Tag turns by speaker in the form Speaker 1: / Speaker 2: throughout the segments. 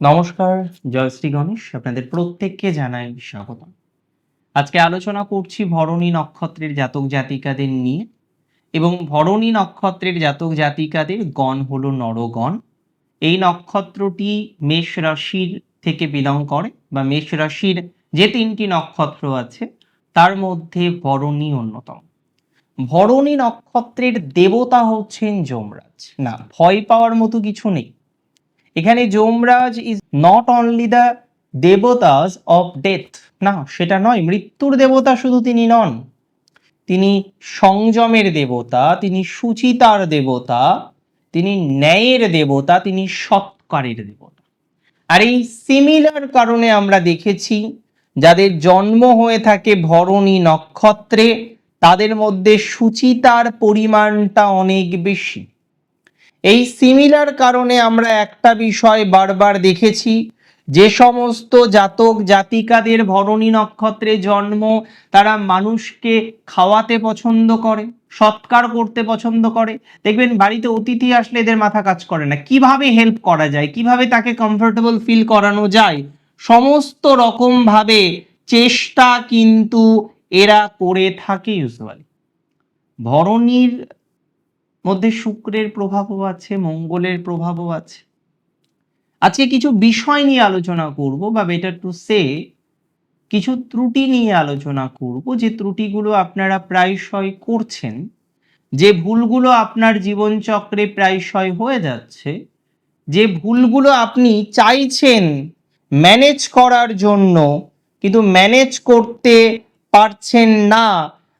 Speaker 1: নমস্কার জয়শ্রী গণেশ, আপনাদের প্রত্যেককে জানাই স্বাগত আজকে আলোচনা করছি ভরণী নক্ষত্রের জাতক জাতিকাদের নিয়ে এবং ভরণী নক্ষত্রের জাতক জাতিকাদের গণ হলো নরগণ। এই নক্ষত্রটি মেষ রাশির থেকে বিলং করে বা মেষ রাশির যে তিনটি নক্ষত্র আছে, তার মধ্যে ভরণী অন্যতম। ভরণী নক্ষত্রের দেবতা হচ্ছেন যমরাজ। না, ভয় পাওয়ার মতো কিছু নেই। এখানে Yamraj is not only the দেবতাস of death না, সেটা নয়, মৃত্যুর দেবতা শুধু তিনি নন। তিনি সংযমের দেবতা, তিনি সুচিতার দেবতা, তিনি ন্যায়ের দেবতা, তিনি সৎকারের দেবতা। আর এই সিমিলার কারণে আমরা দেখেছি, যাদের জন্ম হয়ে থাকে ভরণী নক্ষত্রে, তাদের মধ্যে সুচিতার পরিমাণটা অনেক বেশি। এই সিমিলার কারণে আমরা একটা বিষয় বারবার দেখেছি, যে সমস্ত জাতক জাতিকাদের ভরণী নক্ষত্রে জন্ম তারা মানুষকে খাওয়াতে পছন্দ করে, সৎকার করতে পছন্দ করে। দেখবেন বাড়িতে অতিথি আসলে এদের মাথা কাজ করে না। কীভাবে হেল্প করা যায়? কীভাবে তাকে কমফোর্টেবল ফিল করানো যায়? সমস্ত রকম ভাবে চেষ্টা কিন্তু এরা করে থাকে ইউজুয়ালি ভরণীর মধ্যে শুক্রের প্রভাবও আছে, মঙ্গলের প্রভাবও আছে। আজকে কিছু বিষয় নিয়ে আলোচনা করব বা বেটার টু সে কিছু ত্রুটি নিয়ে আলোচনা করব যে ত্রুটিগুলো আপনারা প্রায়শই করছেন, যে ভুলগুলো আপনার জীবনচক্রে প্রায়শই হয়ে যাচ্ছে, যে ভুলগুলো আপনি চাইছেন ম্যানেজ করার জন্য কিন্তু ম্যানেজ করতে পারছেন না,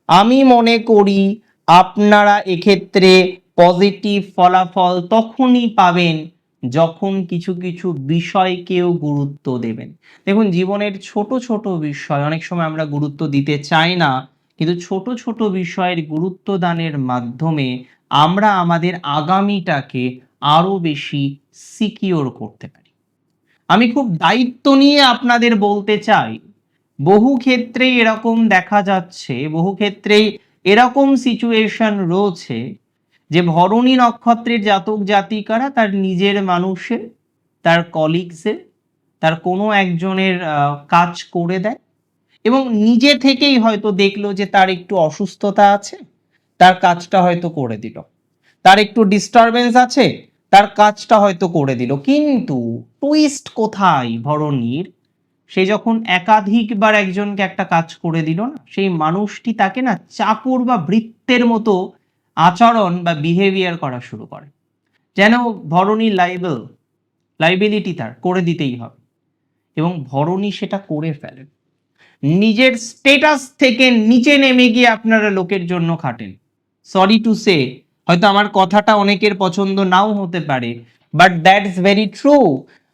Speaker 1: আমি মনে করি আপনারা এক্ষেত্রে পজিটিভ ফলাফল তখনই পাবেন যখন কিছু কিছু বিষয়কেও গুরুত্ব দেবেন। দেখুন, জীবনের ছোট ছোট বিষয়, অনেক সময় আমরা গুরুত্ব দিতে চাই না, কিন্তু ছোট ছোট বিষয়ের গুরুত্ব দানের মাধ্যমে আমরা আমাদের আগামীটাকে আরও বেশি সিকিওর করতে পারি। আমি খুব দায়িত্ব নিয়ে আপনাদের বলতে চাই, বহু ক্ষেত্রেই এরকম দেখা যাচ্ছে, বহু ক্ষেত্রেই এরকম সিচুয়েশন রয়েছে যে ভরণী নক্ষত্রের জাতক জাতিকারা তার নিজের মানুষের, তার কলিগসের তার কোনো একজনের কাজ করে দেয় এবং নিজে থেকেই হয়তো দেখল যে তার একটু অসুস্থতা আছে, তার কাজটা হয়তো করে দিল। তার একটু ডিস্টারবেন্স আছে, তার কাজটা হয়তো করে দিল। কিন্তু টুইস্ট কোথায় ভরণীর? সে যখন একাধিকবার একজনকে একটা কাজ করে দিল না, সেই মানুষটি তাকে না চাকর বা বৃত্তের মতো আচরণ বা বিহেভিয়ার করা শুরু করে। যেন ভরণী লাইবেল লাইবিলিটি তার, করে দিতেই হবে। এবং ভরণী সেটা করে ফেলেন নিজের স্টেটাস থেকে নিচে নেমে গিয়ে আপনারা লোকের জন্য খাটেন। সরি টু সে হয়তো আমার কথাটা অনেকের পছন্দ নাও হতে পারে বাট দ্যাটস ভেরি ট্রু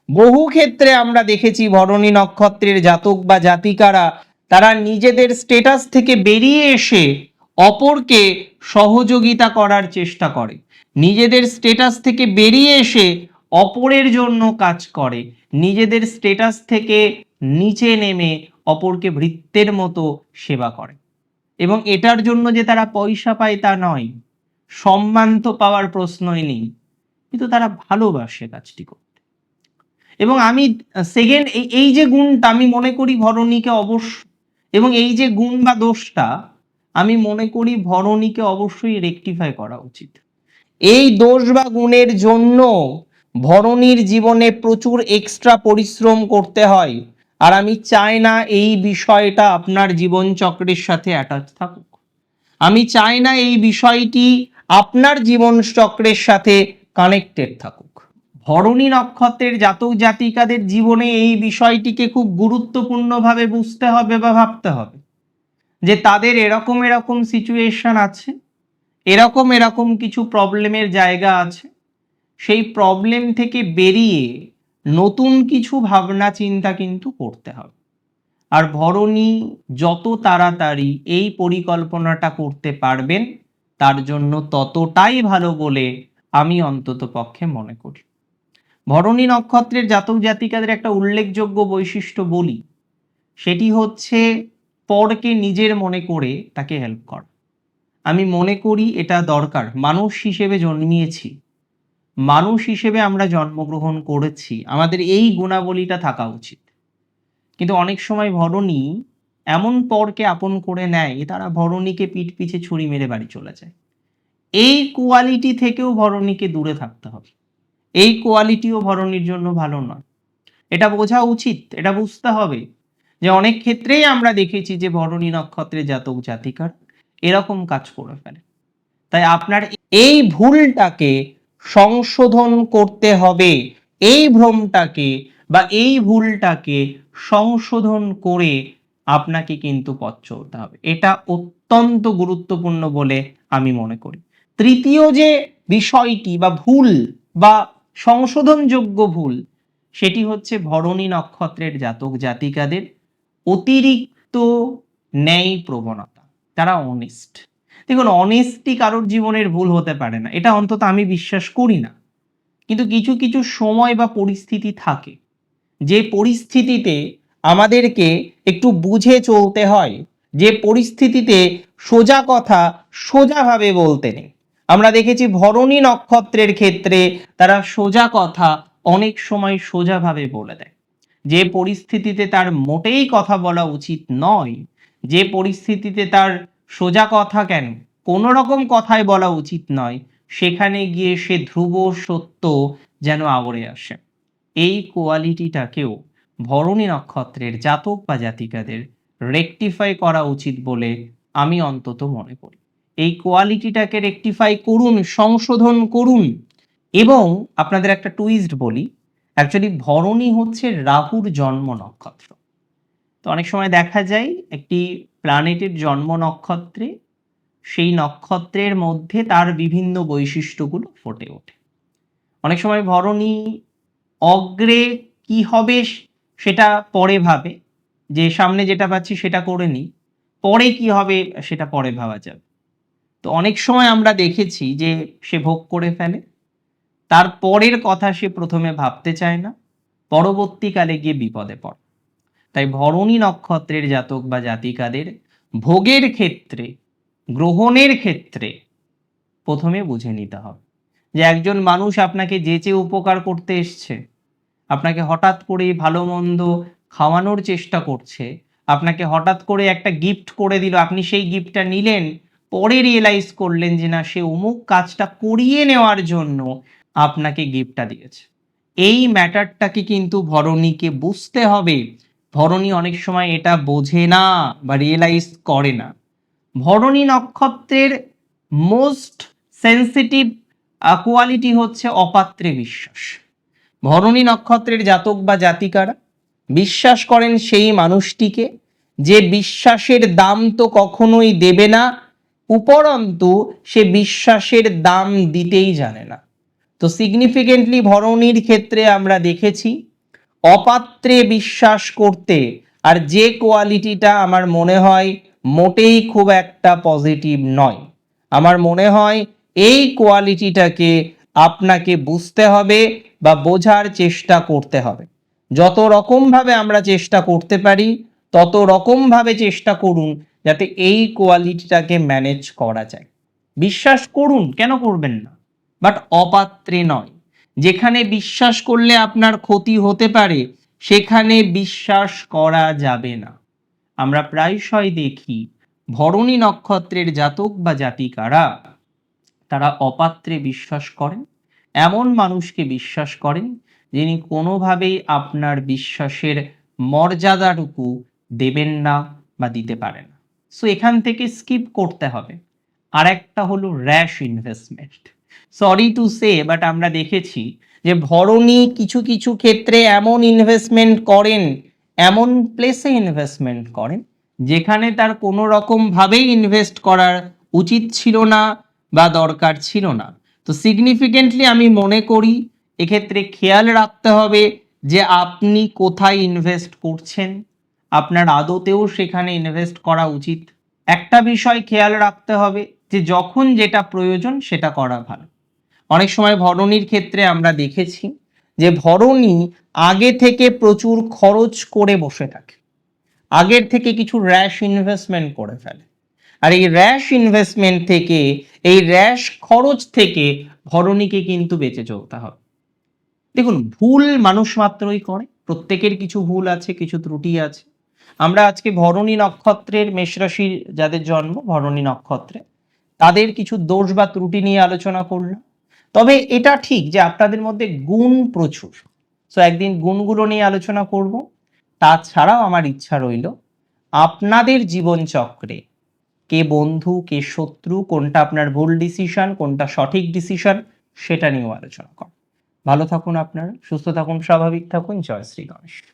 Speaker 1: বহু ক্ষেত্রে আমরা দেখেছি ভরণী নক্ষত্রের জাতক বা জাতিকারা, তারা নিজেদের স্টেটাস থেকে বেরিয়ে এসে অপরকে সহযোগিতা করার চেষ্টা করে। নিজেদের স্টেটাস থেকে বেরিয়ে এসে অপরের জন্য কাজ করে। নিজেদের স্টেটাস থেকে নিচে নেমে অপরকে ভৃত্যের মতো সেবা করে। এবং এটার জন্য যে তারা পয়সা পায় তা নয়, সম্মান তো পাওয়ার প্রশ্নই নেই। কিন্তু তারা ভালোবাসে কাজটি করতে। এবং আমি সেকেন্ড এই যে গুণটা আমি মনে করি ভরণীকে অবশ্য, এবং এই যে গুণ বা দোষটা আমি মনে করি ভরণীকে অবশ্যই রেকটিফাই করা উচিত। এই দোষ বা গুণের জন্য ভরণীর জীবনে প্রচুর এক্সট্রা পরিশ্রম করতে হয়, আর আমি চাই না এই বিষয়টা আপনার জীবন চক্রের সাথে অ্যাটাচ থাকুক। আমি চাই না এই বিষয়টি আপনার জীবন চক্রের সাথে কানেক্টেড থাকুক। ভরণী নক্ষত্রের জাতক জাতিকাদের জীবনে এই বিষয়টিকে খুব গুরুত্বপূর্ণভাবে বুঝতে হবে বা ভাবতে হবে। যে তাদের এরকম এরকম সিচুয়েশন আছে, এরকম এরকম কিছু প্রবলেমের জায়গা আছে, সেই প্রবলেম থেকে বেরিয়ে নতুন কিছু ভাবনা চিন্তা কিন্তু করতে হবে। আর ভরণী যত তাড়াতাড়ি এই পরিকল্পনাটা করতে পারবেন, তার জন্য ততটাই ভালো বলে আমি অন্তত পক্ষে মনে করি। ভরণী নক্ষত্রের জাতক জাতিকাদের একটা উল্লেখযোগ্য বৈশিষ্ট্য বলি। সেটি হচ্ছে, পরকে নিজের মনে করে তাকে হেল্প করা। আমি মনে করি এটা দরকার। মানুষ হিসেবে জন্মিয়েছি। মানুষ হিসেবে আমরা জন্মগ্রহণ করেছি। আমাদের এই গুণাবলীটা থাকা উচিত। কিন্তু অনেক সময় ভরণী এমন পরকে আপন করে নেয়, তারা ভরণীকে পিঠ পিছে ছুরি মেরে বাড়ি চলে যায়। এই কোয়ালিটি থেকেও ভরণীকে দূরে থাকতে হবে। এই কোয়ালিটিও ভরণীর জন্য ভালো নয়। এটা বোঝা উচিত, এটা বুঝতে হবে যে অনেক ক্ষেত্রেই আমরা দেখেছি যে ভরণী নক্ষত্রের জাতক জাতিকার এরকম কাজ করে ফেলে। তাই আপনার এই ভুলটাকে সংশোধন করতে হবে, এই ভ্রমটাকে বা এই ভুলটাকে সংশোধন করে আপনাকে কিন্তু পথ চলতে হবে। এটা অত্যন্ত গুরুত্বপূর্ণ বলে আমি মনে করি। তৃতীয় যে বিষয়টি বা ভুল বা সংশোধনযোগ্য ভুল। সেটি হচ্ছে ভরণী নক্ষত্রের জাতক জাতিকাদের অতিরিক্ত ন্যায় প্রবণতা। তারা অনেস্ট দেখুন অনেস্টি কারোর জীবনের ভুল হতে পারে না। এটা অন্তত আমি বিশ্বাস করি না। কিন্তু কিছু কিছু সময় বা পরিস্থিতি থাকে, যে পরিস্থিতিতে আমাদেরকে একটু বুঝে চলতে হয়, যে পরিস্থিতিতে সোজা কথা সোজাভাবে বলতে নেই। আমরা দেখেছি ভরণী নক্ষত্রের ক্ষেত্রে তারা সোজা কথা অনেক সময় সোজাভাবে বলে দেয়। যে পরিস্থিতিতে তার মোটেই কথা বলা উচিত নয়, যে পরিস্থিতিতে তার সোজা কথা কেন, কোনো রকম কথাই বলা উচিত নয়, সেখানে গিয়ে সে ধ্রুব সত্য যেন আবরে আসে। এই কোয়ালিটিটাকেও ভরণী নক্ষত্রের জাতক বা জাতিকাদের রেকটিফাই করা উচিত বলে আমি অন্তত মনে করি। এই কোয়ালিটিটাকে রেকটিফাই করুন, সংশোধন করুন। এবং আপনাদের একটা টুইস্ট বলি অ্যাকচুয়ালি ভরণী হচ্ছে রাহুর জন্ম নক্ষত্র। তো অনেক সময় দেখা যায়, একটি প্ল্যানেটের জন্ম নক্ষত্রে, সেই নক্ষত্রের মধ্যে তার বিভিন্ন বৈশিষ্ট্যগুলো ফুটে ওঠে। অনেক সময় ভরণী অগ্রে কি হবে সেটা পরে ভাবে, যে সামনে যেটা পাচ্ছি সেটা করে নিই, পরে কি হবে সেটা পরে ভাবা যাবে। অনেক সময় আমরা দেখেছি যে সে ভোগ করে ফেলে, তার পরের কথা সে প্রথমে ভাবতে চায় না, পরবর্তীকালে গিয়ে বিপদে পড়ে। তাই ভরণী নক্ষত্রের জাতক বা জাতিকাদের ভোগের ক্ষেত্রে, গ্রহণের ক্ষেত্রে প্রথমে বুঝে নিতে হবে যে একজন মানুষ আপনাকে যে যেচে উপকার করতে এসছে, আপনাকে হঠাৎ করে ভালো মন্দ খাওয়ানোর চেষ্টা করছে, আপনাকে হঠাৎ করে একটা গিফট করে দিল, আপনি সেই গিফটটা নিলেন পরে রিয়েলাইজ করলেন যে না, সে অমুক কাজটা করিয়ে নেওয়ার জন্য আপনাকে গিফটটা দিয়েছে। এই ম্যাটারটাকে কিন্তু ভরণীকে বুঝতে হবে। ভরণী অনেক সময় এটা বোঝে না বা রিয়েলাইজ করে না। ভরণী নক্ষত্রের মোস্ট সেন্সিটিভ কোয়ালিটি হচ্ছে অপাত্রে বিশ্বাস। ভরণী নক্ষত্রের জাতক বা জাতিকারা বিশ্বাস করেন সেই মানুষটিকে যে বিশ্বাসের দাম তো কখনোই দেবে না উপরন্তু সে বিশ্বাসের দাম দিতেই জানে না। তো সিগনিফিকেন্টলি ভরণীর ক্ষেত্রে আমরা দেখেছি, অপাত্রে বিশ্বাস করতে আর যে কোয়ালিটিটা আমার মনে হয় মোটেই খুব একটা পজিটিভ নয়। আমার মনে হয় এই কোয়ালিটিটাকে আপনাকে বুঝতে হবে বা বোঝার চেষ্টা করতে হবে। যত রকমভাবে আমরা চেষ্টা করতে পারি, তত রকমভাবে চেষ্টা করুন যাতে এই কোয়ালিটিটাকে ম্যানেজ করা যায়। বিশ্বাস করুন, কেন করবেন না? বাট অপাত্রে নয়। যেখানে বিশ্বাস করলে আপনার ক্ষতি হতে পারে, সেখানে বিশ্বাস করা যাবে না। আমরা প্রায়শই দেখি, ভরণী নক্ষত্রের জাতক বা জাতিকারা, তারা অপাত্রে বিশ্বাস করেন। এমন মানুষকে বিশ্বাস করেন, যিনি কোনোভাবেই আপনার বিশ্বাসের মর্যাদাটুকু দেবেন না বা দিতে পারেন সো এখান থেকে স্কিপ করতে হবে। আর একটা হলো rash investment sorry to say but আমরা দেখেছি যে ভরণী কিছু কিছু ক্ষেত্রে এমন ইনভেস্টমেন্ট করেন, এমন প্লেসে ইনভেস্টমেন্ট করেন, যেখানে তার কোনো রকমভাবেই ইনভেস্ট করার উচিত ছিল না বা দরকার ছিল না। তো সিগনিফিকেন্টলি আমি মনে করি, এক্ষেত্রে খেয়াল রাখতে হবে যে আপনি কোথায় ইনভেস্ট করছেন। আপনার আদতেও সেখানে ইনভেস্ট করা উচিত। একটা বিষয় খেয়াল রাখতে হবে যে যখন যেটা প্রয়োজন সেটা করা ভালো। অনেক সময় ভরণীর ক্ষেত্রে আমরা দেখেছি যে ভরণী আগে থেকে প্রচুর খরচ করে বসে থাকে। আগের থেকে কিছু র্যাশ ইনভেস্টমেন্ট করে ফেলে। আর এই র্যাশ ইনভেস্টমেন্ট থেকে, এই র্যাশ খরচ থেকে ভরণীকে কিন্তু বেঁচে চলতে হবে। দেখুন, ভুল মানুষ মাত্রই করে। প্রত্যেকের কিছু ভুল আছে, কিছু ত্রুটি আছে। আমরা আজকে ভরণী নক্ষত্রের মেষরাশির যাদের জন্ম, ভরণী নক্ষত্রে, তাদের কিছু দোষ বা ত্রুটি নিয়ে আলোচনা করলাম। তবে এটা ঠিক যে আপনাদের মধ্যে গুণ প্রচুর। সো একদিন গুণগুলো নিয়ে আলোচনা করব। তাছাড়াও আমার ইচ্ছা রইল, আপনাদের জীবনচক্রে কে বন্ধু, কে শত্রু, কোনটা আপনার ভুল ডিসিশন কোনটা সঠিক ডিসিশন সেটা নিয়েও আলোচনা কর ভালো থাকুন আপনারা, সুস্থ থাকুন, স্বাভাবিক থাকুন। জয় শ্রী গণেশ।